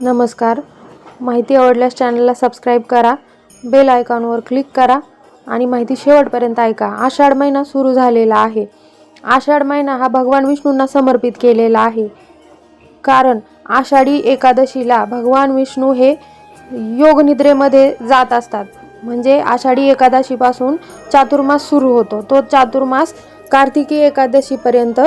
नमस्कार. माहिती आवडल्यास चॅनलला सबस्क्राईब करा बेल आयकॉनवर क्लिक करा आणि माहिती शेवटपर्यंत ऐका. आषाढ महिना सुरू झालेला आहे. आषाढ महिना हा भगवान विष्णूंना समर्पित केलेला आहे. कारण आषाढी एकादशीला भगवान विष्णू हे योगनिद्रेमध्ये जात असतात. म्हणजे आषाढी एकादशीपासून चातुर्मास सुरू होतो. तो चातुर्मास कार्तिकी एकादशीपर्यंत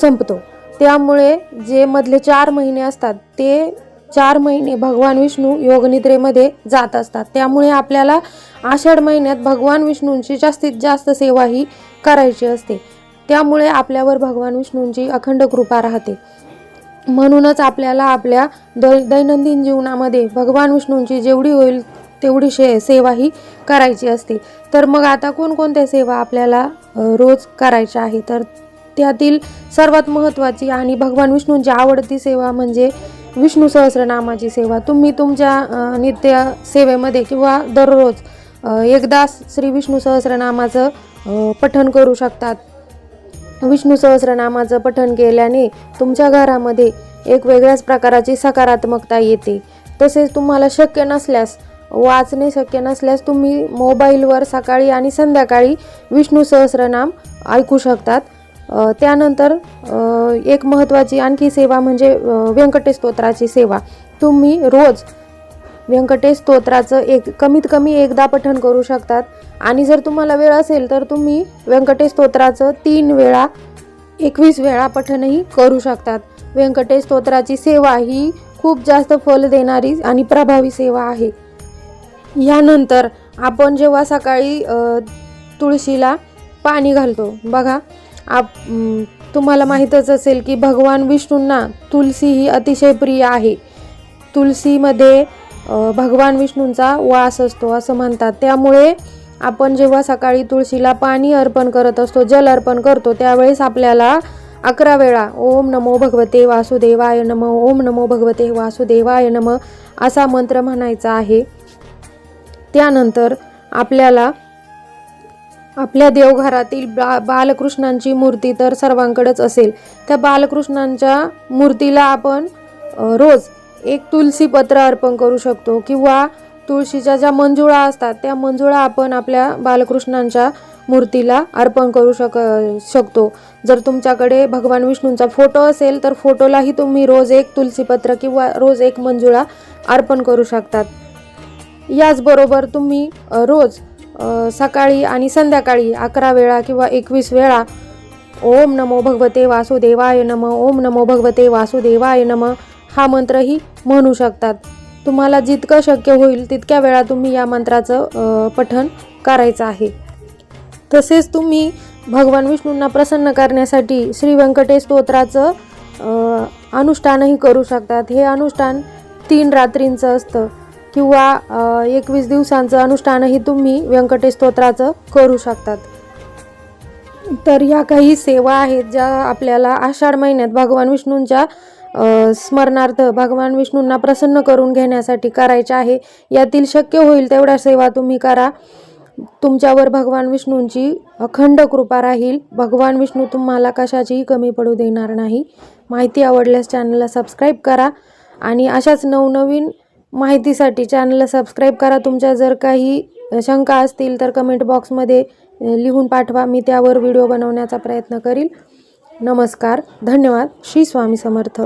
संपतो. त्यामुळे जे मधले चार महिने असतात ते चार महिने भगवान विष्णू योगनिद्रेमध्ये जात असतात. त्यामुळे आपल्याला आषाढ महिन्यात भगवान विष्णूंची जास्तीत जास्त सेवा ही करायची असते. त्यामुळे आपल्यावर भगवान विष्णूंची अखंड कृपा राहते. म्हणूनच आपल्याला आपल्या दैनंदिन जीवनामध्ये भगवान विष्णूंची जेवढी होईल तेवढी शे सेवा ही करायची असते. तर मग आता कोणकोणत्या सेवा आपल्याला रोज करायच्या आहे तर त्यातील सर्वात महत्त्वाची आणि भगवान विष्णूंची आवडती सेवा म्हणजे विष्णू सहस्रनामाची सेवा. तुम्ही तुमच्या नित्य सेवेमध्ये किंवा दररोज एकदा श्री विष्णू सहस्रनामाचं पठन पठण करू शकतात. विष्णू सहस्रनामाचं पठण केल्याने तुमच्या घरामध्ये एक वेगळ्याच प्रकाराची सकारात्मकता येते. तसेच तुम्हाला शक्य नसल्यास वाचणे शक्य नसल्यास तुम्ही मोबाईलवर सकाळी आणि संध्याकाळी विष्णू सहस्रनाम ऐकू शकतात. त्यानंतर एक महत्त्वाची आणखी सेवा म्हणजे व्यंकटेश स्तोत्राची सेवा. तुम्ही रोज व्यंकटेश स्तोत्राचं एक कमीत कमी एकदा पठण करू शकतात. आणि जर तुम्हाला वेळ असेल तर तुम्ही व्यंकटेश स्तोत्राचं तीन वेळा एकवीस वेळा पठणही करू शकतात. व्यंकटेश स्तोत्राची सेवा ही खूप जास्त फल देणारी आणि प्रभावी सेवा आहे. यानंतर आपण जेव्हा सकाळी तुळशीला पाणी घालतो बघा आप तुम्हाला माहीतच असेल की भगवान विष्णूंना तुलसी ही अतिशय प्रिय आहे. तुलसीमध्ये भगवान विष्णूंचा वास असतो असं म्हणतात. त्यामुळे आपण जेव्हा सकाळी तुळशीला पाणी अर्पण करत असतो जल अर्पण करतो त्यावेळेस आपल्याला अकरा वेळा ओम नमो भगवते वासुदेवाय नम ओम नमो भगवते वासुदेवाय नम असा मंत्र म्हणायचा आहे. त्यानंतर आपल्याला आपल्या देवघरातील बा बालकृष्णांची मूर्ती तर सर्वांकडेच असेल. त्या बालकृष्णांच्या मूर्तीला आपण रोज एक तुलसी पत्र अर्पण करू शकतो किंवा तुळशीच्या ज्या मंजुळा असतात त्या मंजुळा आपण आपल्या बालकृष्णांच्या मूर्तीला अर्पण करू शक शकतो. जर तुमच्याकडे भगवान विष्णूंचा फोटो असेल तर फोटोलाही तुम्ही रोज एक तुलसीपत्र किंवा रोज एक मंजुळा अर्पण करू शकतात. याचबरोबर तुम्ही रोज सकाळी आणि संध्याकाळी अकरा वेळा किंवा एकवीस वेळा ओम नमो भगवते वासुदेवाय नम ओम नमो भगवते वासुदेवाय नम हा मंत्रही म्हणू शकतात. तुम्हाला जितकं शक्य होईल तितक्या वेळा तुम्ही या मंत्राचं पठन पठण करायचं आहे. तसेच तुम्ही भगवान विष्णूंना प्रसन्न करण्यासाठी श्री व्यंकटेश स्तोत्राचं अनुष्ठानही करू शकतात. हे अनुष्ठान तीन रात्रींचं असतं. किंवा एकवीस दिवसांचं अनुष्ठानही तुम्ही व्यंकटेश स्तोत्राचं करू शकतात. तर या काही सेवा आहेत ज्या आपल्याला आषाढ महिन्यात भगवान विष्णूंच्या स्मरणार्थ भगवान विष्णूंना प्रसन्न करून घेण्यासाठी करायच्या आहे. यातील शक्य होईल तेवढ्या सेवा तुम्ही करा. तुमच्यावर भगवान विष्णूंची अखंड कृपा राहील. भगवान विष्णू तुम्हाला कशाचीही कमी पडू देणार नाही. माहिती आवडल्यास चॅनलला सबस्क्राईब करा. आणि अशाच नवनवीन माहितीसाठी चॅनलला सबस्क्राईब करा. तुमच्या जर काही शंका असतील तर कमेंट बॉक्समध्ये लिहून पाठवा. मी त्यावर व्हिडिओ बनवण्याचा प्रयत्न करील. नमस्कार. धन्यवाद. श्री स्वामी समर्थ.